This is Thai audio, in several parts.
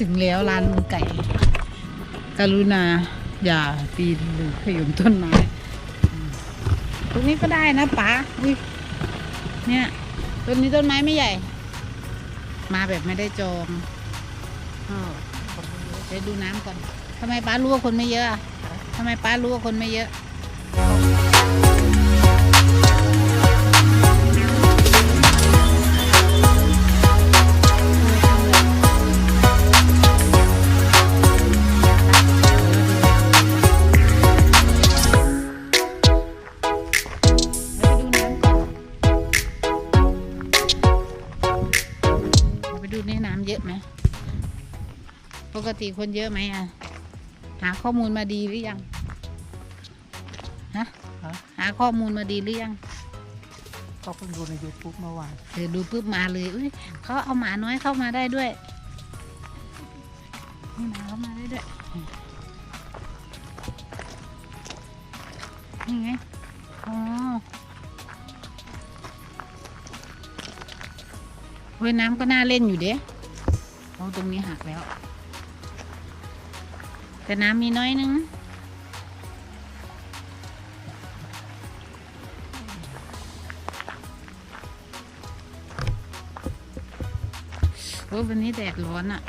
ถึงแล้วร้านลุงไก่ กรุณา อย่าปีนหรือขยมต้นไม้ตรงนี้ก็ได้นะป๋าอุ๊ยเนี่ยต้นนี้ต้นไม้ไม่ใหญ่ มาแบบไม่ได้จองเดี๋ยวดูน้ำก่อนทำไมป้ารู้ว่าคนไม่เยอะอะทำไมป้ารู้ว่าคนไม่เยอะ กติคนเยอะไหมอะ หาข้อมูลมาดีหรือยัง ฮะ หาข้อมูลมาดีหรือยังก็เพิ่งดูใน YouTube เมื่อวานเออดูปุ๊บมาเลยอุ้ยเขาเอาหมาน้อยเข้ามาได้ด้วยเอาหมาเข้ามาได้ด้วยนี่ไงอ๋อเว้ยน้ำก็น่าเล่นอยู่เด้เอาตรงนี้หักแล้ว แต่น้ำมีน้อยนึงโอ้วันนี้แดดร้อนอะ่ะ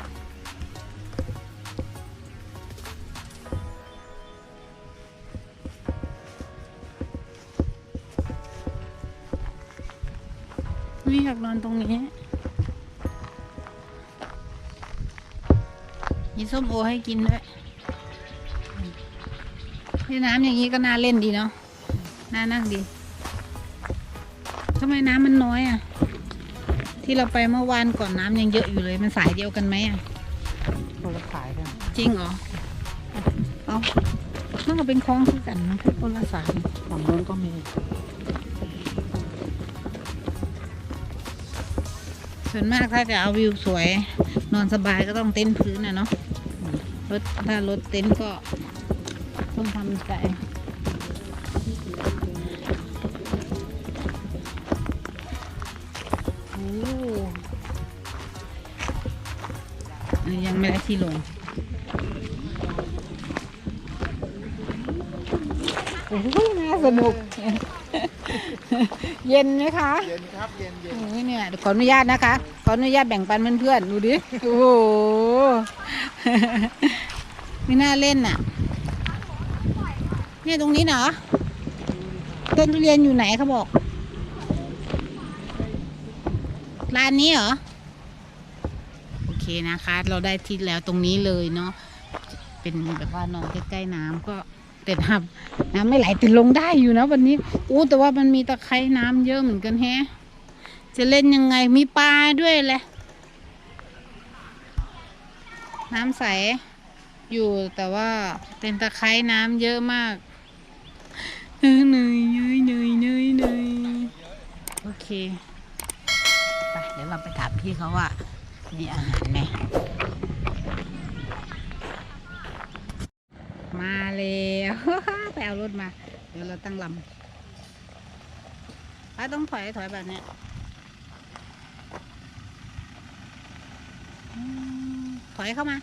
ไม่อยากนอนตรงนี้ มีส้มโอให้กินด้วย ที่น้ำอย่างนี้ก็น่าเล่นดีเนาะ น่านั่งดีทำไมน้ำมันน้อยอะ ที่เราไปเมื่อวานก่อนน้ำยังเยอะอยู่เลย มันสายเดียวกันไหมอะคนละสายกัน จริงเหรอ เอามันก็เป็นคลองคือกันมันคือคนละสายฝั่งโน้นก็มี ส่วนมากถ้าจะเอาวิวสวย นอนสบายก็ต้องเต็นท์พื้นนะเนาะรถถ้ารถเต็นท์ก็ ต้องทำใจโอ้อันนี้ยังไม่ได้ที่ลง โอ้โหน่าสนุก เย็นไหมคะ เย็นครับ เย็นเย็นโอ้ยเนี่ยเดี๋ยวขออนุญาตนะคะ ขออนุญาตแบ่งปันเพื่อนๆ ดูดิ โอ้โหไม่น่าเล่นน่ะ เนี่ยตรงนี้เนาะต้นทุเรียนอยู่ไหนเขาบอก ร้านนี้เหรอ โอเคนะคะ เราได้ที่แล้วตรงนี้เลยเนาะ เป็นแบบว่านอนใกล้ๆน้ำก็แต่น้ำน้ำไม่ไหลแต่ลงได้อยู่นะวันนี้อู้แต่ว่ามันมีตะไคร่น้ำเยอะเหมือนกันแฮะ จะเล่นยังไงมีปลาด้วยแหละ น้ำใสอยู่แต่ว่าเป็นตะไคร่น้ำเยอะมาก เออเหนื่อยเหนื่อยเหนื่อยเหนื่อยเหนื่อยโอเคไปเดี๋ยวเราไปถามพี่เขาว่า มีอาหารไหมมาแล้วไปเอารถมา เดี๋ยวเราตั้งลำป้าต้องถอยถอยแบบเนี้ยถอยเข้ามา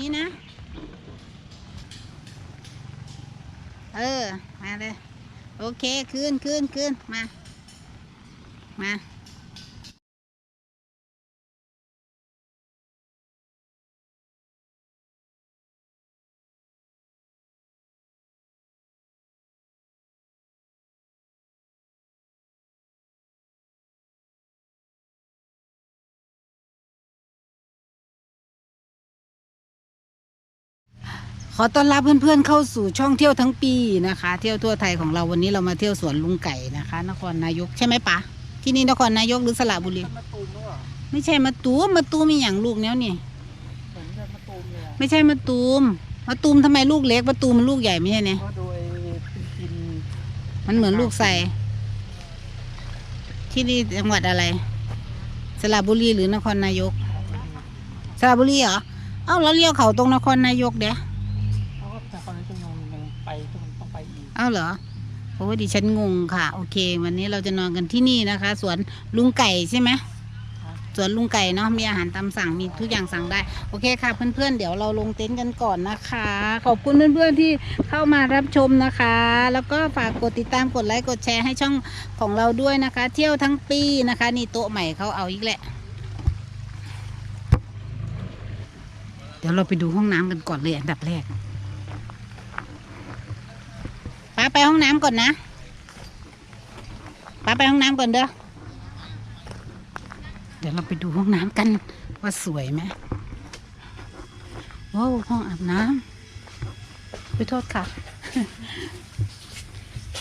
นี้นะ เออ มาเลย โอเคขึ้นขึ้นขึ้นมา มา อต้อนรับเพื่อนๆเข้าสู่ช่องเที่ยวทั้งปีนะคะ เที่ยวทั่วไทยของเราวันนี้เรามาเที่ยวสวนลุงไก่นะคะ นครนายกใช่ไหมปะที่นี่นครนายกหรือสระบุรีมะตูมหรือเปล่าไม่ใช่มาตูมมาตูมมีอย่างลูกเนี้ยนี่เหมือนกับมะตูมเลยอะไม่ใช่มาตูมมาตูมทำไมลูกเล็กมาตูมมันลูกใหญ่ไม่ใช่เนี่ยเพราะโดยกินมันเหมือนลูกใส่ที่นี่จังหวัดอะไร สระบุรีหรือนครนายก สระบุรีเหรอเอ้าเราเลี้ยวเขาตรงนครนายกเด้เพราะว่าแต่คนนั้นจะยังยังไปต้องต้องไปอีกเอ้าเหรออ้ดิฉันงงค่ะ โอเค วันนี้เราจะนอนกันที่นี่นะคะ สวนลุงไก่ใช่ไหมสวนลุงไก่เนาะมีอาหารตามสั่งมีทุกอย่างสั่งได้ โอเคค่ะ เพื่อนๆ เดี๋ยวเราลงเต็นท์กันก่อนนะคะ ขอบคุณเพื่อนๆที่เข้ามารับชมนะคะ แล้วก็ฝากกดติดตามกดไลค์กดแชร์ให้ช่องของเราด้วยนะคะ เที่ยวทั้งปีนะคะ นี่โต๊ะใหม่เขาเอาอีกแหละ เดี๋ยวเราไปดูห้องน้ำกันก่อนเลยอันดับแรก ป้าไปห้องน้ำก่อนนะป้าไปห้องน้ำก่อนเด้อเดี๋ยวเราไปดูห้องน้ำกันว่าสวยไหมว้าวห้องอาบน้ำไปโทษค่ะ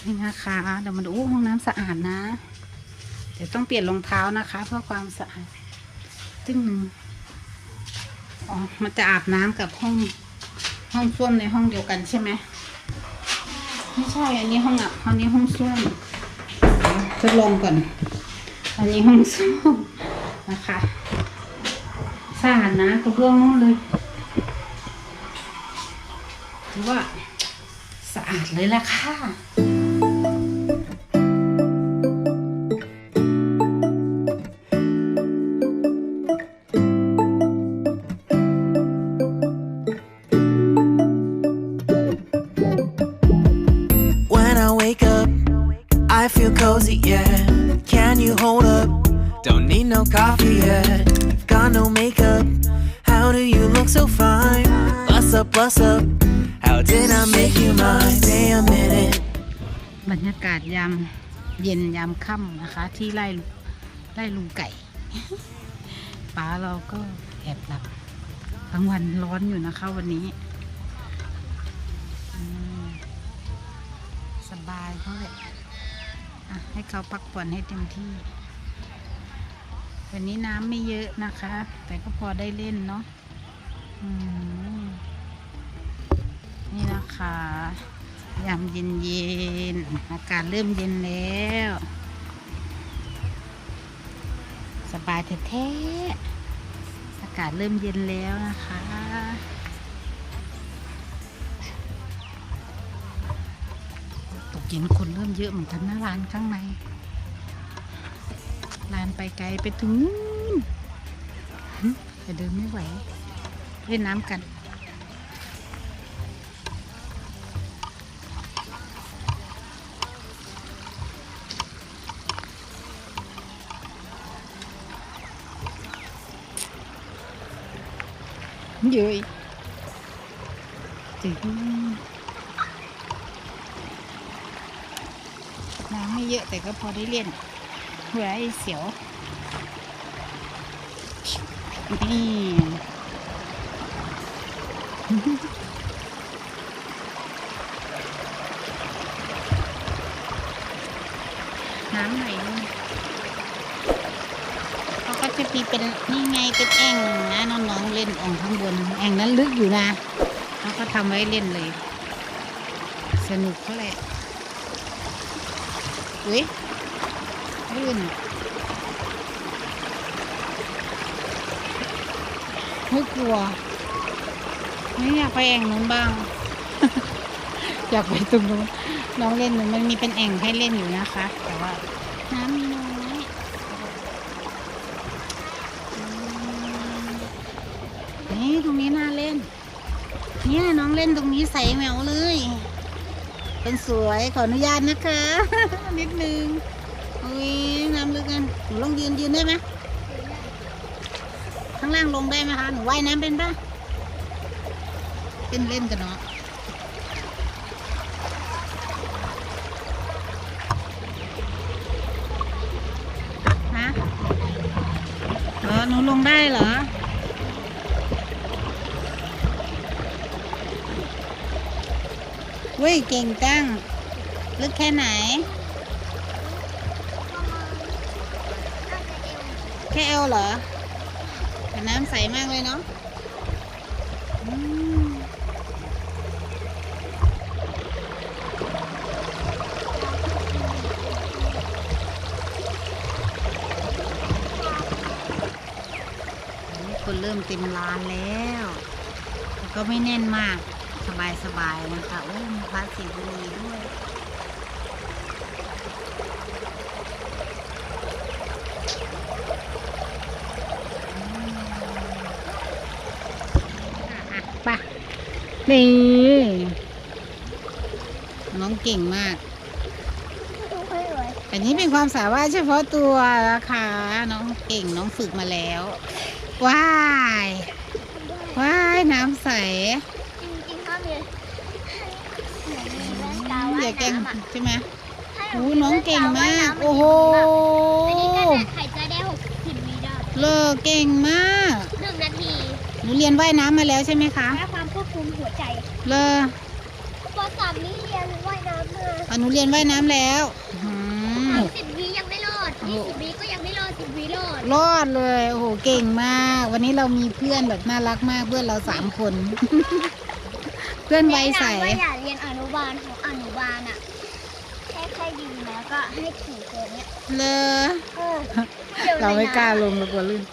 นี่นะคะเดี๋ยวมาดูห้องน้ำสะอาดนะ เดี๋ยวต้องเปลี่ยนรองเท้านะคะ เพื่อความสะอาดซึ่งอ๋อมันจะอาบน้ำกับห้องห้องส้วมในห้องเดียวกันใช่ไหม ไม่ใช่ อันนี้ห้องอาบอันนี้ห้องส้วมทดลองก่อน อันนี้ห้องส้วมนะคะสะอาดนะกระเบื้องนู่นเลยถือว่าสะอาดเลยละค่ะ Bust up, bust up. How did I make you mine? Stay a minute. บรรยากาศยามเย็นยามค่ำนะคะ ที่ไร่ไร่ลุงไก่ป้าเราก็แอบหลับกลางวันร้อนอยู่นะคะวันนี้ สบายเขาเลยให้เขาพักผ่อนให้เต็มที่ วันนี้น้ำไม่เยอะนะคะ แต่ก็พอได้เล่นเนาะ นี่นะคะยามเย็นเย็นๆอากาศเริ่มเย็นแล้ว สบายแท้ๆอากาศเริ่มเย็นแล้วนะคะตกเย็นคนเริ่มเยอะเหมือนกันนะร้านข้างในร้านไปไกลไปถึงแต่เดินไม่ไหวเล่นน้ำกัน ยอะถึน้ำไม่เยอะแต่ก็พอได้เล่นเผื่อไอ้เสียวนี่น้ำไหลลงเขาก็จะมี เป็นนี่ไงเป็นแอ่งนะน้องๆเล่นอ่องข้างบนแอ่งนั้นลึกอยู่นะเขาก็ทำไว้เล่นเลย สนุกเขาแหละอุ้ยลื่นไม่กลัวไม่อยากไปแอ่งนู้นบ้าง อยากไปตรงนู้นน้องเล่นมันมีเป็นแอ่งให้เล่นอยู่นะคะ แต่ว่า น้ำมีน้อยอืมนี่ตรงนี้น่าเล่น เนี่ยน้องเล่นตรงนี้ใสแหวเลย เป็นสวยขออนุญาตนะคะ นิดนึงอุ้ยน้ำลึกกันหนูลงยืนยืนได้ไหมข้างล่างลงได้ไหมคะหนูว่ายน้ำเป็นปะเล่นเล่นกันเนาะฮะเหรอหนูลงได้เหรอ เว้ ยเก่งจัง ลึกแค่ไหน แค่เอวเหรอแต่น้ำใสมากเลยเนาะคนเริ่มเต็มร้านแล้ว ก็ไม่แน่นมาก สบายๆนะคะโอ้มีพระสีบุรีด้วยปะนี่ น้องเก่งมาก อันนี้เป็นความสามารถเฉพาะตัวนะคะน้องเก่งน้องฝึกมาแล้ว ว้าย ว้าย น้ำใส ตาอย่าแกล้งว่ายน้ำอะใช่ไหมถ้าโอ้น้องเก่งมาก โอ้โหอันนี้ก็แบบหายใจได้หกสิบวิได้เลอเก่งมากหนึ่งนาทีหนูเรียนว่ายน้ำมาแล้วใช่ไหมคะและความควบคุมหัวใจเลอปสามนี้เรียนว่ายน้ำมาอะหนูเรียนว่ายน้ำแล้วอืม สามสิบวิยังไม่รอดยี่สิบวิก็ยังไม่รอดสิบวิรอดรอดเลย โอ้โห เก่งมาก วันนี้เรามีเพื่อนแบบน่ารักมาก เพื่อนเราสามคน เพื่อนวัยใส แนะนำว่าอย่าเรียนอนุบาลของอนุบาลอะแค่แค่ดีแล้วก็ให้ขี่ตัวเนี้ยเลอเออดี๋ยวเราไม่ในน้ำกล้าลงเรากลัวลื่น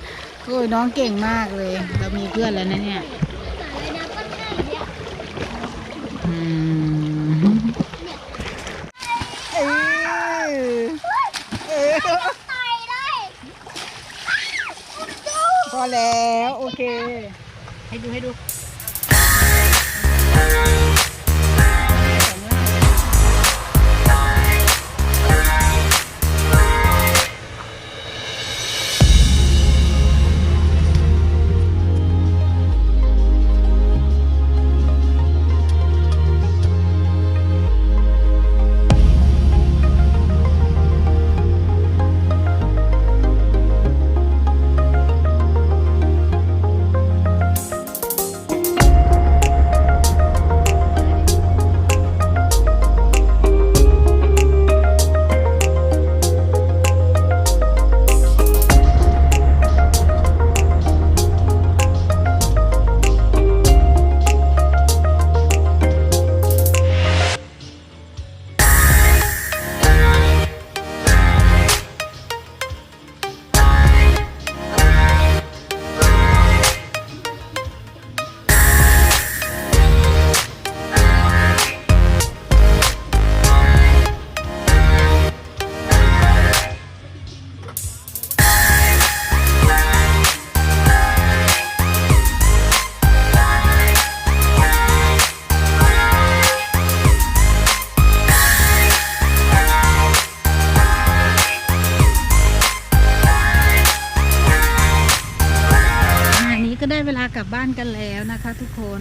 โอ้ยน้องเก่งมากเลย เรามีเพื่อนแล้วนะเนี่ยสระว่ายน้ำก็ง่ายเนี่ย อืม บบ้านกันแล้วนะคะทุกคน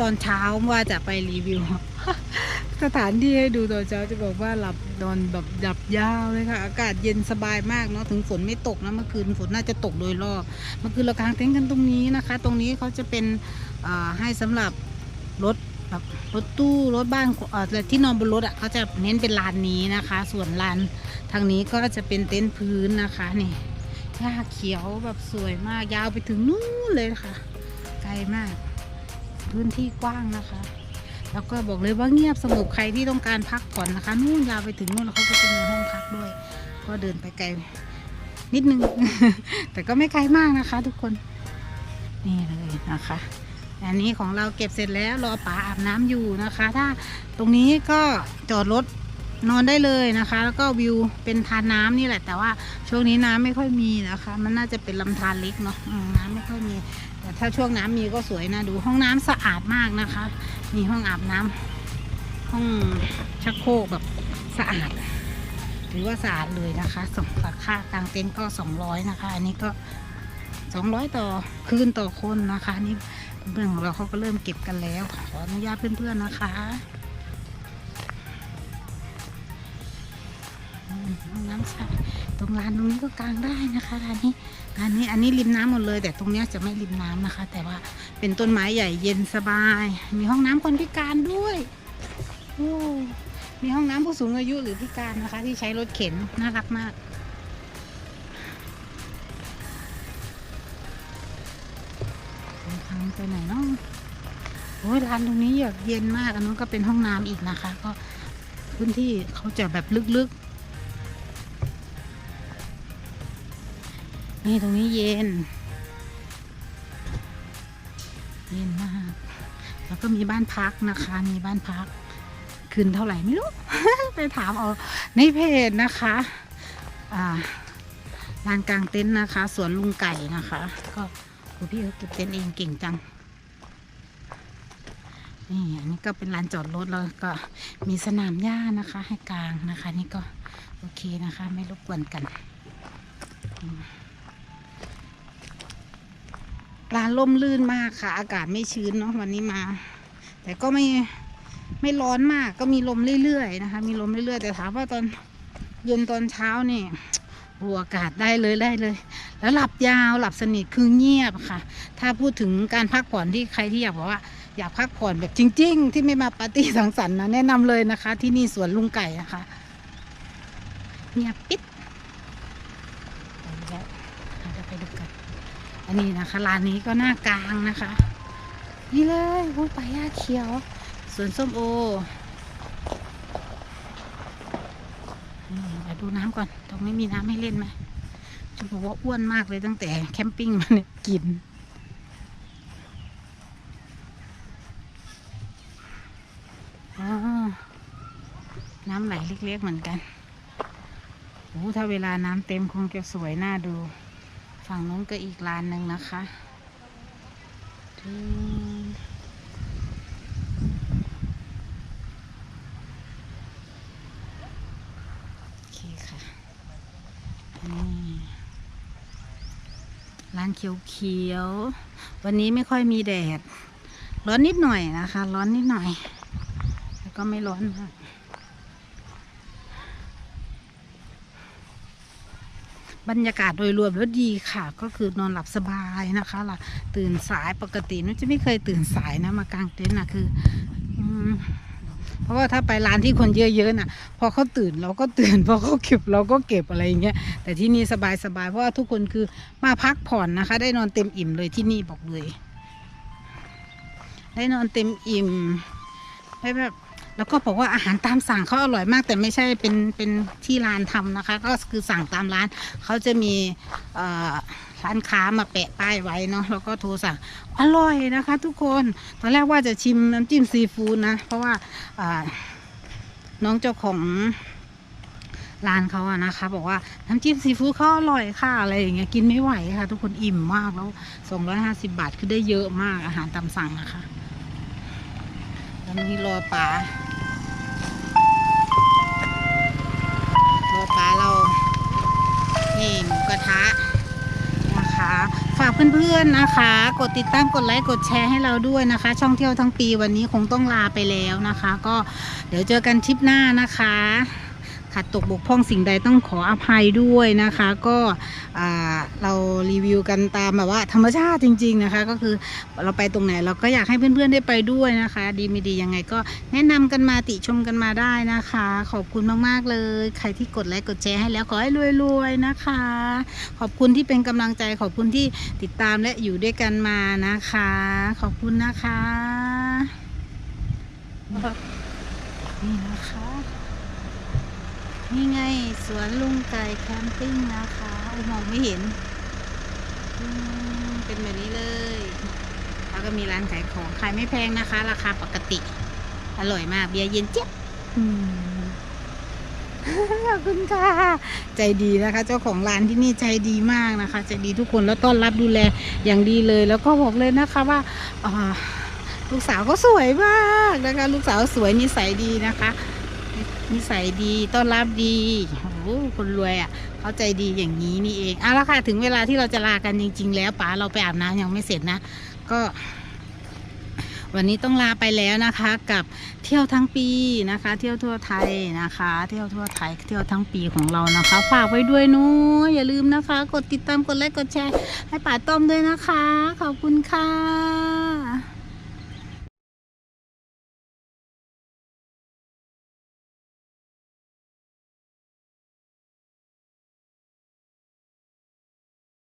ตอนเช้าว่าจะไปรีวิว สถานที่ให้ดูตอนเช้าจะบอกว่าหลับนอนแบบหลับยาวเลยค่ะ อากาศเย็นสบายมากเนาะถึงฝนไม่ตกนะเมื่อคืนฝนน่าจะตกโดยรอบเมื่อคืนเรากางเต็นท์กันตรงนี้นะคะ ตรงนี้เขาจะเป็นให้สำหรับรถแบบรถตู้รถบ้านที่นอนบนรถอะเขาจะเน้นเป็นลานนี้นะคะ ส่วนลานทางนี้ก็จะเป็นเต็นท์พื้นนะคะนี่ หญ้าเขียวแบบสวยมากยาวไปถึงนู่นเลยค่ะ ไกลมาก พื้นที่กว้างนะคะ แล้วก็บอกเลยว่าเงียบสงบใครที่ต้องการพักผ่อนนะคะนู่นยาวไปถึงนู่นแล้วเขาก็จะมีห้องพักด้วย ก็เดินไปไกลนิดนึง แต่ก็ไม่ไกลมากนะคะ ทุกคน นี่เลยนะคะ อันนี้ของเราเก็บเสร็จแล้วรอป๋าอาบน้ำอยู่นะคะ ถ้าตรงนี้ก็จอดรถ นอนได้เลยนะคะ แล้วก็วิวเป็นทานน้ำนี่แหละ แต่ว่าช่วงนี้น้ำไม่ค่อยมีนะคะ มันน่าจะเป็นลำธารเล็กเนาะน้ำไม่ค่อยมี แต่ถ้าช่วงน้ำมีก็สวยนะดูห้องน้ำสะอาดมากนะคะ มีห้องอาบน้ำห้องชักโครกแบบสะอาดถือว่าสะอาดเลยนะคะสองราคากลางเต็นท์ก็สองร้อยนะคะ อันนี้ก็สองร้อยต่อคืนต่อคนนะคะนนี่เพื่อนของเราเขาก็เริ่มเก็บกันแล้วขออนุญาตเพื่อนๆนะคะ ห้องน้ำสะอาดตรงลานตรงนี้ก็กางได้นะคะลานนี้ลานนี้อันนี้ริมน้ำหมดเลย แต่ตรงเนี้ยจะไม่ริมน้ำนะคะ แต่ว่าเป็นต้นไม้ใหญ่เย็นสบาย มีห้องน้ำคนพิการด้วยโอ้มีห้องน้ำผู้สูงอายุหรือพิการนะคะ ที่ใช้รถเข็นน่ารักมากทางไปไหนเนาะโอ้ยร้านตรงนี้เย็นมากอันนู้นก็เป็นห้องน้ำอีกนะคะ ก็พื้นที่เขาจะแบบลึกๆ นี่ตรงนี้เย็น เย็นมาก แล้วก็มีบ้านพักนะคะ มีบ้านพัก คืนเท่าไหร่ไม่รู้ ไปถามเอาในเพจนะคะลานกลางเต็นท์นะคะ สวนลุงไก่นะคะ ก็โอ้พี่เขาเก็บเต็นท์เองเก่งจังนี่อันนี้ก็เป็นลานจอดรถแล้วก็มีสนามหญ้านะคะ ให้กลางนะคะ นี่ก็โอเคนะคะ ไม่รบกวนกัน ลานล่มลื่นมากค่ะ อากาศไม่ชื้นเนาะวันนี้มา แต่ก็ไม่ไม่ร้อนมากก็มีลมเรื่อยๆนะคะ มีลมเรื่อยๆแต่ถามว่าตอนเย็นตอนเช้านี่โอ้อากาศได้เลยได้เลย แล้วหลับยาวหลับสนิทคือเงียบค่ะ ถ้าพูดถึงการพักผ่อนที่ใครที่อยากบอกว่าอยากพักผ่อนแบบจริง ๆ ที่ไม่มาปาร์ตี้สังสรรค์นะแนะนำเลยนะคะ ที่นี่สวนลุงไก่นะคะเงียบปิดไปแล้วเราจะไปดูกัน อันนี้นะคะร้านนี้ก็หน้ากลางนะคะ นี่เลยโอ้ยป่าหญ้าเขียวสวนส้มโอเดี๋ยวดูน้ำก่อน ตรงนี้มีน้ำให้เล่นไหมจะบอกว่าอ้วนมากเลยตั้งแต่แคมปิ้งมาเนี่ยกิน น้ำไหลเล็กๆเหมือนกันโอ้ถ้าเวลาน้ำเต็มคงจะสวยน่าดู ฝั่งนู้นก็อีกลานหนึ่งนะคะโอเคค่ะนนี่ร้านเขียวๆ วันนี้ไม่ค่อยมีแดด ร้อนนิดหน่อยนะคะ ร้อนนิดหน่อย แล้วก็ไม่ร้อนมาก บรรยากาศโดยรวมแล้วดีค่ะ ก็คือนอนหลับสบายนะคะล่ะตื่นสายปกตินุชจะไม่เคยตื่นสายนะมากางเต็นท์นะคืออเพราะว่าถ้าไปร้านที่คนเยอะๆน่ะ พอเขาตื่นเราก็ตื่น พอเขาเก็บเราก็เก็บอะไรอย่างเงี้ยแต่ที่นี่สบายๆเพราะว่าทุกคนคือมาพักผ่อนนะคะ ได้นอนเต็มอิ่มเลยที่นี่บอกเลย ได้นอนเต็มอิ่มได้แบบ แล้วก็บอกว่าอาหารตามสั่งเขาอร่อยมาก แต่ไม่ใช่เป็นเป็นที่ร้านทำนะคะ ก็คือสั่งตามร้านเขาจะมีร้านค้ามาแปะป้ายไว้เนาะแล้วก็โทรสั่งอร่อยนะคะ ทุกคนตอนแรกว่าจะชิมน้ำจิ้มซีฟู้ดนะเพราะว่าน้องเจ้าของร้านเขาอะนะคะ บอกว่าน้ำจิ้มซีฟู้ดเขาอร่อยค่ะอะไรอย่างเงี้ยกินไม่ไหวค่ะ ทุกคนอิ่มมากแล้ว250บาทคือได้เยอะมากอาหารตามสั่งนะคะตอนนี้รอป๋า รอปลาเรานี่หมูกระทะนะคะ ฝากเพื่อนๆนะคะ กดติดตามกดไลค์กดแชร์ให้เราด้วยนะคะ ช่องเที่ยวทั้งปีวันนี้คงต้องลาไปแล้วนะคะ ก็เดี๋ยวเจอกันทริปหน้านะคะ ขัดตกบกพร่องสิ่งใดต้องขออภัยด้วยนะคะ ก็เรารีวิวกันตามแบบว่า ธรรมชาติจริง ๆนะคะ ก็คือเราไปตรงไหนเราก็อยากให้เพื่อนๆได้ไปด้วยนะคะ ดีไม่ดียังไงก็แนะนำกันมาติชมกันมาได้นะคะ ขอบคุณมากๆเลย ใครที่กดไลค์กดแชร์ให้แล้วขอให้รวยๆนะคะ ขอบคุณที่เป็นกำลังใจขอบคุณที่ติดตามและอยู่ด้วยกันมานะคะ ขอบคุณนะคะนี่นะคะ นี่ไง สวนลุงไก่แคมปิ้งนะคะโอ้มองไม่เห็น เป็นแบบนี้เลย แล้วก็มีร้านขายของขายไม่แพงนะคะ ราคาปกติ อร่อยมาก เบียร์เย็นเจี๊ยบขอบคุณค่ะ ใจดีนะคะ เจ้าของร้านที่นี่ใจดีมากนะคะ ใจดีทุกคนแล้วต้อนรับดูแลอย่างดีเลย แล้วก็บอกเลยนะคะว่าลูกสาวก็สวยมากนะคะ ลูกสาวสวยนิสัยดีนะคะ นิสัยดีต้อนรับดีโอ้โหคนรวยอะเขาใจดีอย่างนี้นี่เองเอาละค่ะถึงเวลาที่เราจะลากันจริง ๆ แล้วป๋าเราไปอาบน้ำยังไม่เสร็จนะ ก็ วันนี้ต้องลาไปแล้วนะคะ กับเที่ยวทั้งปีนะคะ เที่ยวทั่วไทยนะคะ เที่ยวทั่วไทยเที่ยวทั้งปีของเรานะคะฝากไว้ด้วยนู้อย่าลืมนะคะ กดติดตามกดไลค์กดแชร์ให้ป๋าต้อมด้วยนะคะ ขอบคุณค่ะ